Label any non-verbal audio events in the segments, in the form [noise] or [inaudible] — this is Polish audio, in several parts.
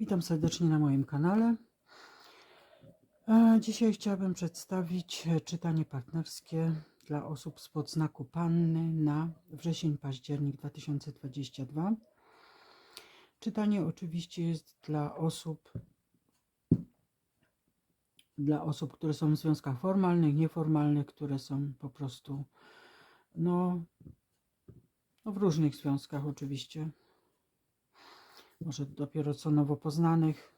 Witam serdecznie na moim kanale. E, Dzisiaj chciałabym przedstawić e, czytanie partnerskie dla osób spod znaku Panny na wrzesień-październik 2022. Czytanie oczywiście jest dla osób, dla osób, które są w związkach formalnych, nieformalnych, które są po prostu no, no w różnych związkach oczywiście może dopiero co nowo poznanych.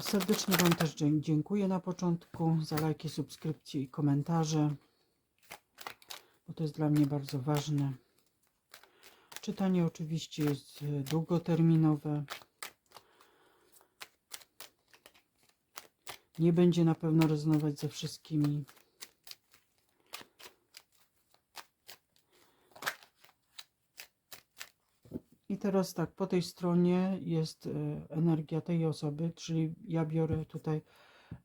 Serdecznie Wam też dziękuję na początku za lajki, subskrypcje i komentarze, bo to jest dla mnie bardzo ważne. Czytanie oczywiście jest e, długoterminowe. Nie będzie na pewno rezonować ze wszystkimi. Teraz tak, po tej stronie jest e, energia tej osoby, czyli ja biorę tutaj,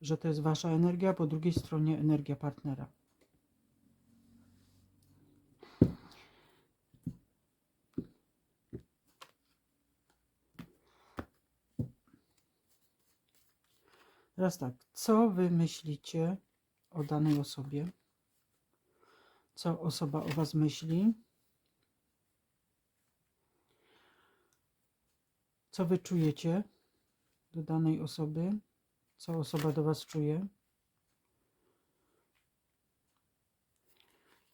że to jest wasza energia, po drugiej stronie energia partnera. Teraz tak, co wy myślicie o danej osobie? Co osoba o was myśli? Co wy czujecie do danej osoby? Co osoba do was czuje?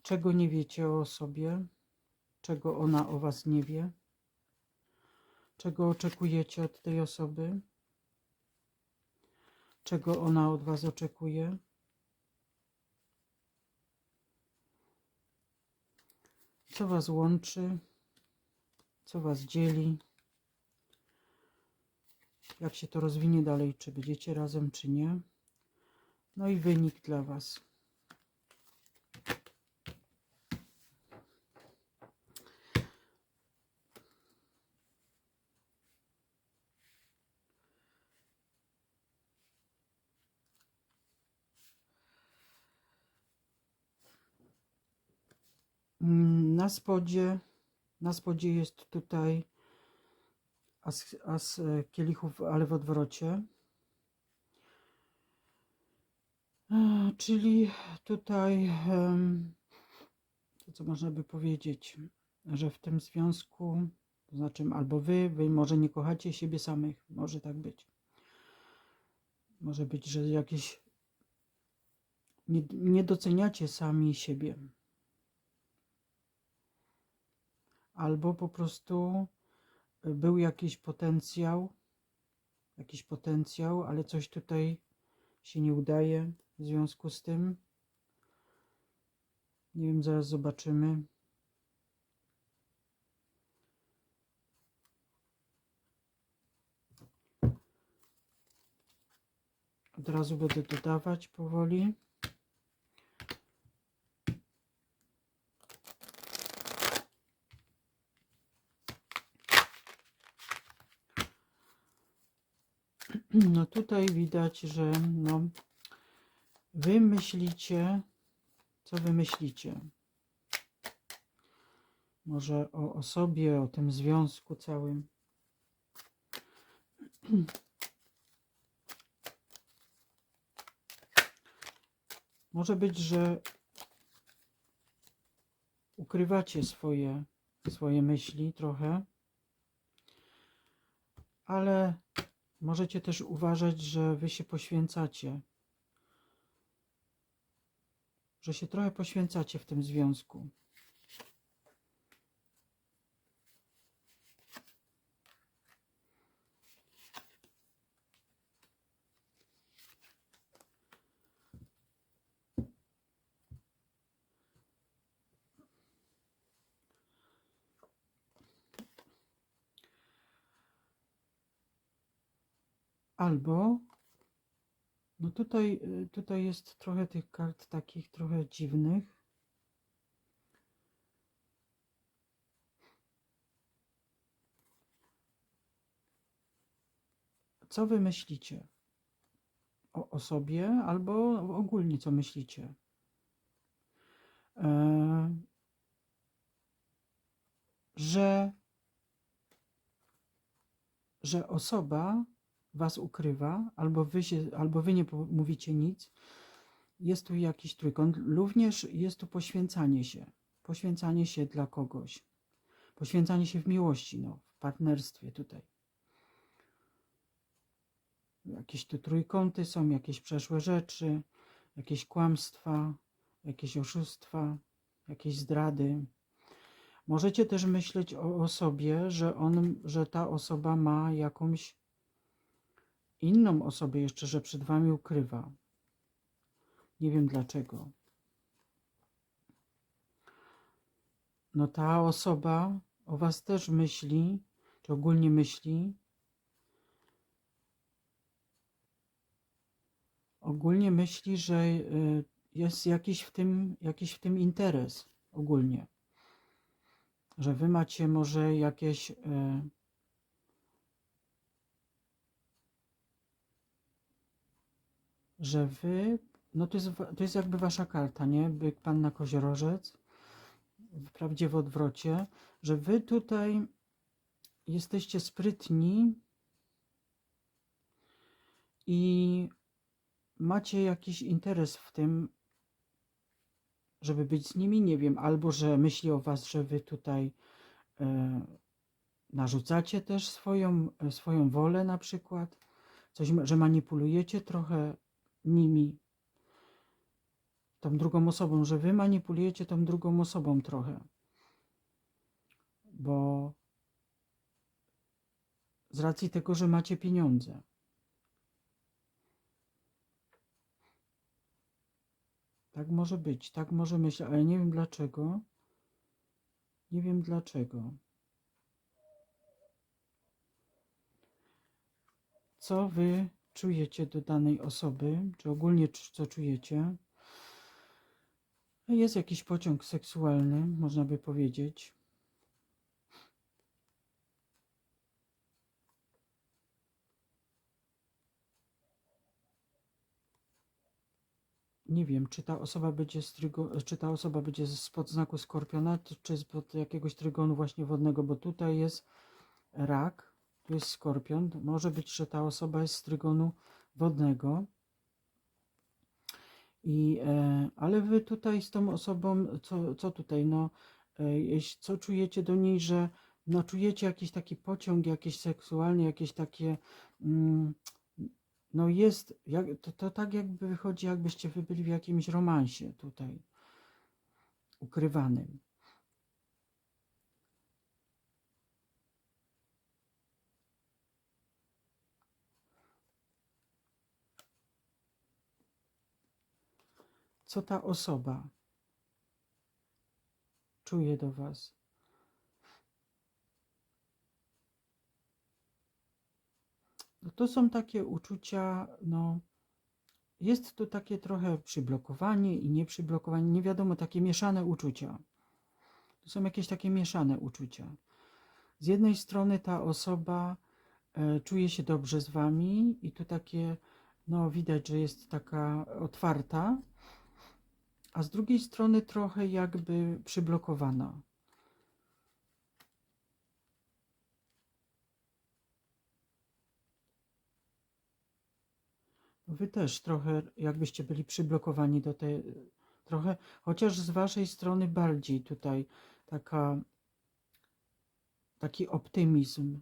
Czego nie wiecie o osobie? Czego ona o was nie wie? Czego oczekujecie od tej osoby? Czego ona od was oczekuje? Co was łączy? Co was dzieli? Jak się to rozwinie dalej, czy będziecie razem, czy nie. No i wynik dla Was. Mm, Na spodzie, na spodzie jest tutaj as, as e, kielichów, ale w odwrocie. E, Czyli tutaj to, co można by powiedzieć, że w tym związku, to znaczy albo wy, wy może nie kochacie siebie samych, może tak być. Może być, że jakieś nie, nie doceniacie sami siebie. Albo po prostu był jakiś potencjał, jakiś potencjał, ale coś tutaj się nie udaje w związku z tym. Nie wiem, zaraz zobaczymy. Od razu będę dodawać powoli. No tutaj widać, że no, wy myślicie, co wy myślicie. Może o osobie, o tym związku całym. [clears throat] Może być, że ukrywacie swoje, swoje myśli trochę, ale Możecie też uważać, że wy się poświęcacie. Że się trochę poświęcacie w tym związku. Albo, no tutaj, tutaj jest trochę tych kart takich trochę dziwnych. Co wy myślicie o, o sobie, albo ogólnie co myślicie? E, że że osoba was ukrywa, albo wy, się, albo wy nie mówicie nic. Jest tu jakiś trójkąt. Również jest tu poświęcanie się. Poświęcanie się dla kogoś. Poświęcanie się w miłości, no, w partnerstwie tutaj. Jakieś tu trójkąty są, jakieś przeszłe rzeczy, jakieś kłamstwa, jakieś oszustwa, jakieś zdrady. Możecie też myśleć o osobie, że, on, że ta osoba ma jakąś inną osobę jeszcze, że przed wami ukrywa. Nie wiem dlaczego. No ta osoba o was też myśli, czy ogólnie myśli. Ogólnie myśli, że y, jest jakiś w tym, jakiś w tym interes ogólnie. Że wy macie może jakieś że wy, no to jest, to jest jakby wasza karta, nie? Byk, panna, koziorożec, wprawdzie w odwrocie, że wy tutaj jesteście sprytni i macie jakiś interes w tym, żeby być z nimi, nie wiem, albo że myśli o was, że wy tutaj e, narzucacie też swoją, e, swoją wolę na przykład, coś, że manipulujecie trochę nimi, tą drugą osobą, że wy manipulujecie tą drugą osobą trochę, bo z racji tego, że macie pieniądze. Tak może być, tak może myśleć, ale nie wiem dlaczego. Nie wiem dlaczego. Co wy czujecie do danej osoby, czy ogólnie co czujecie? Jest jakiś pociąg seksualny, można by powiedzieć. Nie wiem, czy ta osoba będzie z trygo, czy ta osoba będzie spod znaku skorpiona, czy spod jakiegoś trygonu właśnie wodnego, bo tutaj jest rak, tu jest skorpion. Może być, że ta osoba jest z trygonu wodnego. I, e, ale wy tutaj z tą osobą, co, co tutaj, no, e, co czujecie do niej, że no, czujecie jakiś taki pociąg, jakieś seksualny, jakieś takie, mm, no jest, jak, to, to tak jakby wychodzi, jakbyście wy byli w jakimś romansie tutaj, ukrywanym. Co ta osoba czuje do was? No to są takie uczucia, no jest to takie trochę przyblokowanie i nieprzyblokowanie, nie wiadomo, takie mieszane uczucia. To są jakieś takie mieszane uczucia. Z jednej strony ta osoba e, czuje się dobrze z wami i tu takie, no widać, że jest taka otwarta, a z drugiej strony trochę jakby przyblokowana. Wy też trochę jakbyście byli przyblokowani do tej, trochę, chociaż z waszej strony bardziej tutaj taka, taki optymizm,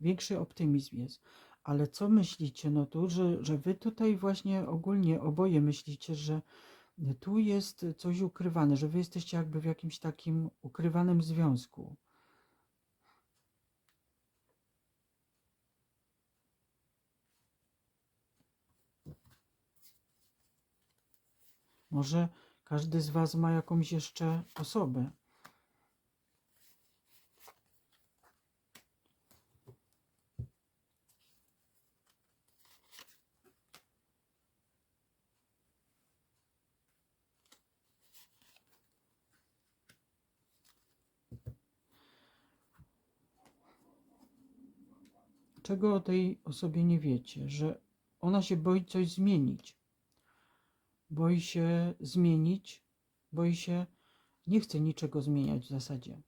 większy optymizm jest. Ale co myślicie? No tu, że, że wy tutaj właśnie ogólnie oboje myślicie, że tu jest coś ukrywane, że wy jesteście jakby w jakimś takim ukrywanym związku. Może każdy z was ma jakąś jeszcze osobę. Czego o tej osobie nie wiecie? Że ona się boi coś zmienić. Boi się zmienić, boi się, nie chce niczego zmieniać w zasadzie.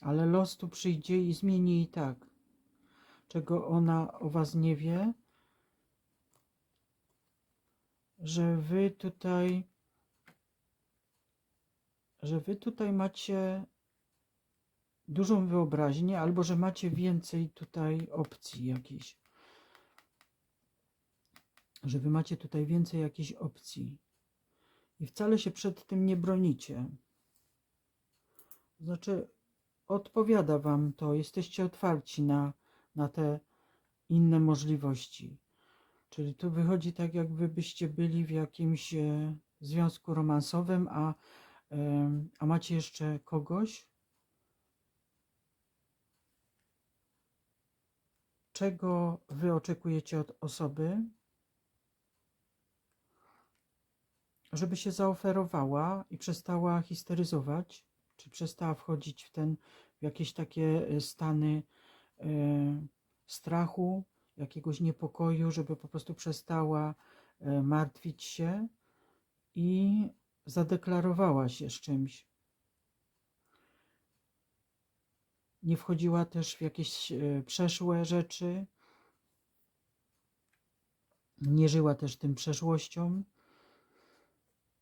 Ale los tu przyjdzie i zmieni i tak. czego ona o was nie wie, że wy tutaj, że wy tutaj macie dużą wyobraźnię, albo że macie więcej tutaj opcji jakichś. Że wy macie tutaj więcej jakichś opcji. I wcale się przed tym nie bronicie. Znaczy, odpowiada wam to, jesteście otwarci na, na te inne możliwości. Czyli tu wychodzi tak, jakby byście byli w jakimś e, związku romansowym, a, a macie jeszcze kogoś, czego wy oczekujecie od osoby, żeby się zaoferowała i przestała histeryzować, czy przestała wchodzić w ten, w jakieś takie e, stany e, strachu, jakiegoś niepokoju, żeby po prostu przestała e, martwić się i zadeklarowała się z czymś. Nie wchodziła też w jakieś e, przeszłe rzeczy, nie żyła też tym przeszłością.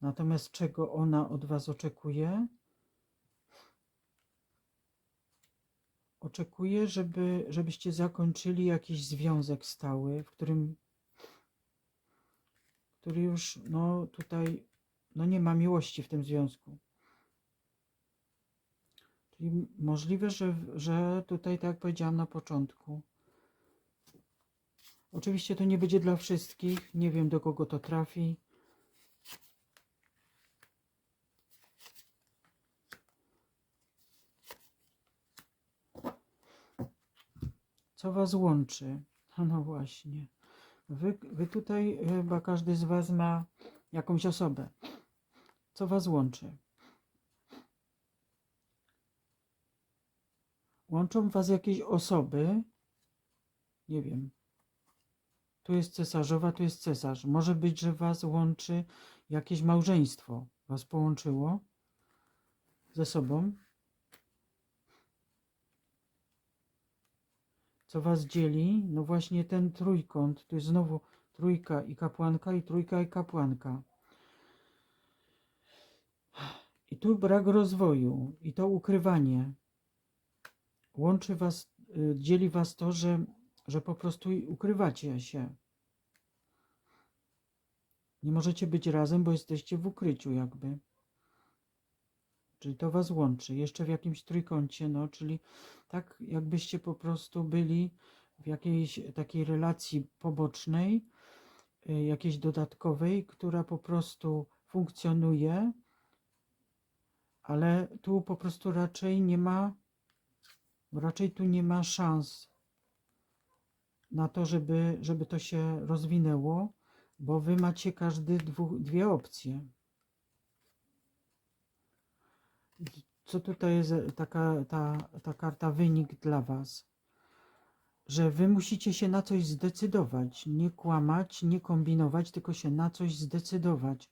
Natomiast czego ona od Was oczekuje? Oczekuje, żeby, żebyście zakończyli jakiś związek stały, w którym który już no tutaj no nie ma miłości w tym związku. Czyli możliwe, że, że tutaj, tak jak powiedziałam na początku, oczywiście to nie będzie dla wszystkich, nie wiem do kogo to trafi. Co was łączy? [laughs] No, właśnie. Wy, wy tutaj chyba każdy z was ma jakąś osobę. Co was łączy? Łączą was jakieś osoby. Nie wiem. Tu jest cesarzowa, tu jest cesarz. Może być, że was łączy jakieś małżeństwo. Was połączyło ze sobą. Co was dzieli? No właśnie ten trójkąt. Tu jest znowu trójka i kapłanka, i trójka i kapłanka. I tu brak rozwoju, i to ukrywanie. Łączy was, y, dzieli was to, że, że po prostu ukrywacie się. Nie możecie być razem, bo jesteście w ukryciu jakby. Czyli to was łączy. Jeszcze w jakimś trójkącie, no, czyli tak jakbyście po prostu byli w jakiejś takiej relacji pobocznej, y, jakiejś dodatkowej, która po prostu funkcjonuje, ale tu po prostu raczej nie ma, raczej tu nie ma szans na to, żeby, żeby to się rozwinęło, bo wy macie każdy dwie opcje. Co tutaj jest taka, ta, ta karta wynik dla was? Że wy musicie się na coś zdecydować, nie kłamać, nie kombinować, tylko się na coś zdecydować.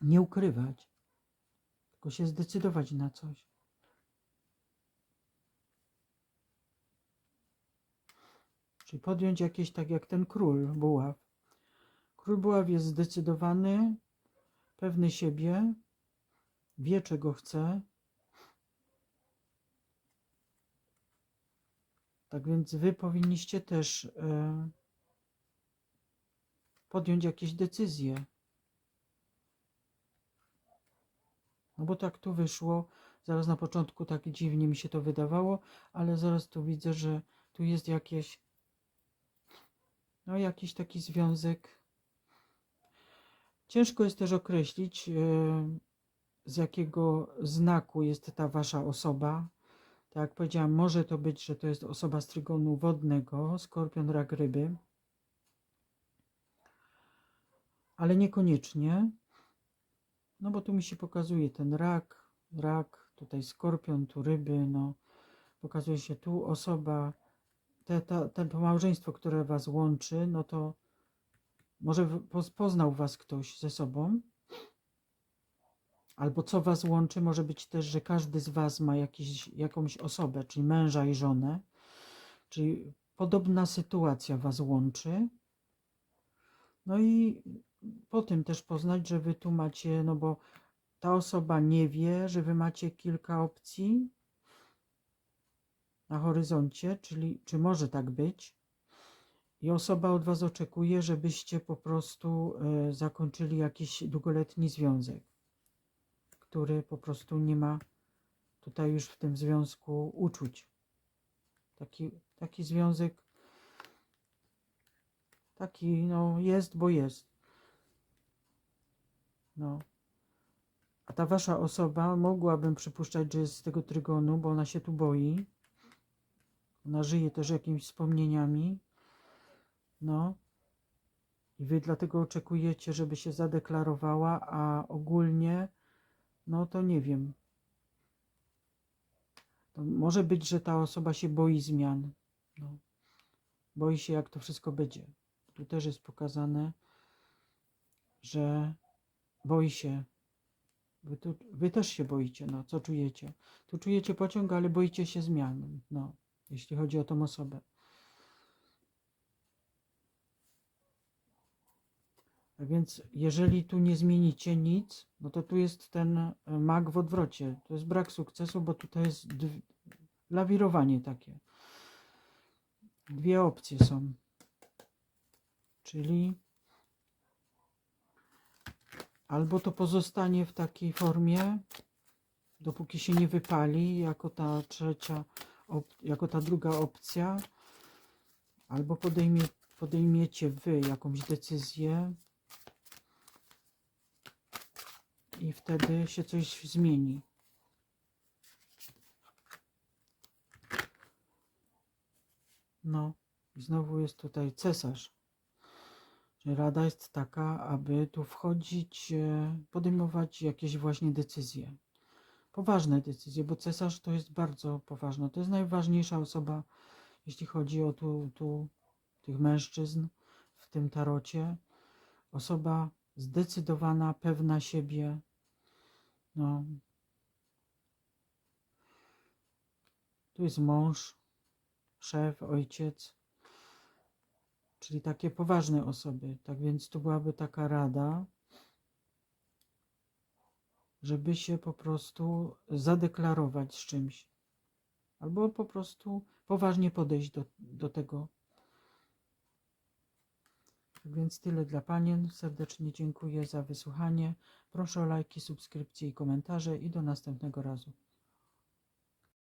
Nie ukrywać, tylko się zdecydować na coś. Czyli podjąć jakieś, tak jak ten król buław. Król buław jest zdecydowany, pewny siebie, wie czego chce. Tak więc wy powinniście też e, podjąć jakieś decyzje. No bo tak tu wyszło, zaraz na początku tak dziwnie mi się to wydawało, ale zaraz tu widzę, że tu jest jakieś, no jakiś taki związek. Ciężko jest też określić, e, z jakiego znaku jest ta wasza osoba. Tak jak powiedziałam, może to być, że to jest osoba z trygonu wodnego, skorpion, rak, ryby, ale niekoniecznie. No bo tu mi się pokazuje ten rak, rak, tutaj skorpion, tu ryby, no. Pokazuje się tu osoba, te, te, to małżeństwo, które was łączy, no to może poznał was ktoś ze sobą, albo co was łączy, może być też, że każdy z was ma jakiś, jakąś osobę, czyli męża i żonę, Czyli podobna sytuacja Was łączy. No i po tym też poznać, że Wy tu macie, no bo ta osoba nie wie, że Wy macie kilka opcji na horyzoncie, czyli czy może tak być. I osoba od Was oczekuje, żebyście po prostu e, zakończyli jakiś długoletni związek, który po prostu nie ma tutaj już w tym związku uczuć. Taki, taki związek, taki no jest, bo jest. No. A ta wasza osoba, mogłabym przypuszczać, że jest z tego trygonu, bo ona się tu boi. Ona żyje też jakimiś wspomnieniami. No. I wy dlatego oczekujecie, żeby się zadeklarowała, a ogólnie, no to nie wiem. To może być, że ta osoba się boi zmian. No. Boi się, jak to wszystko będzie. Tu też jest pokazane, że boi się. Wy, tu, wy też się boicie, no co czujecie? Tu czujecie pociąg, ale boicie się zmian, no, jeśli chodzi o tą osobę. A więc jeżeli tu nie zmienicie nic, no to tu jest ten e, mag w odwrocie. To jest brak sukcesu, bo tutaj jest lawirowanie takie. Dwie opcje są. Czyli albo to pozostanie w takiej formie, dopóki się nie wypali, jako ta trzecia, jako ta druga opcja, albo podejmie, podejmiecie wy jakąś decyzję i wtedy się coś zmieni. No, i znowu jest tutaj cesarz. Rada jest taka, aby tu wchodzić, e, podejmować jakieś właśnie decyzje. Poważne decyzje, bo cesarz to jest bardzo poważne. To jest najważniejsza osoba, jeśli chodzi o tu, tu tych mężczyzn w tym tarocie. Osoba zdecydowana, pewna siebie. No. Tu jest mąż, szef, ojciec, czyli takie poważne osoby. Tak więc tu byłaby taka rada, żeby się po prostu zadeklarować z czymś. Albo po prostu poważnie podejść do, do tego. Tak więc tyle dla Panien. Serdecznie dziękuję za wysłuchanie. Proszę o lajki, subskrypcje i komentarze i do następnego razu.